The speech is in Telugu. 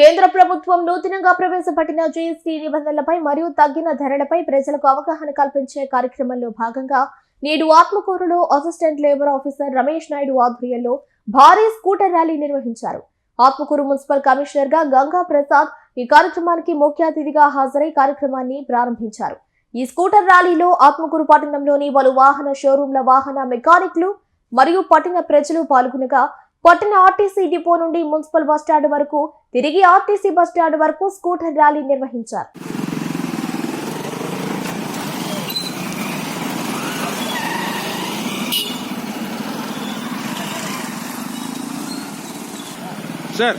కేంద్ర ప్రభుత్వం నూతనంగా ప్రవేశపెట్టిన జీఎస్టీ నిబంధనలపై మరియు తగ్గిన ధరలపై ప్రజలకు అవగాహన కల్పించే కార్యక్రమంలో భాగంగా నేడు ఆత్మకూరులో assistant labour officer Ramesh Naidu ఆధ్వర్యంలో భారీ స్కూటర్ ర్యాలీ నిర్వహించారు. ఆత్మకూరు మున్సిపల్ కమిషనర్గా గంగా ప్రసాద్ ఈ కార్యక్రమానికి ముఖ్య అతిథిగా హాజరై కార్యక్రమాన్ని ప్రారంభించారు. ఈ స్కూటర్ ర్యాలీలో ఆత్మకూరు పట్టణంలోని పలు వాహన షోరూంల వాహన మెకానిక్లు మరియు పట్టణ ప్రజలు పాల్గొనగా పట్టణ ఆర్టీసీ డిపో నుండి మున్సిపల్ బస్టాండ్ వరకు తిరిగి ఆర్టీసీ బస్టాండ్ వరకు స్కూటర్ ర్యాలీ నిర్వహించారు. సార్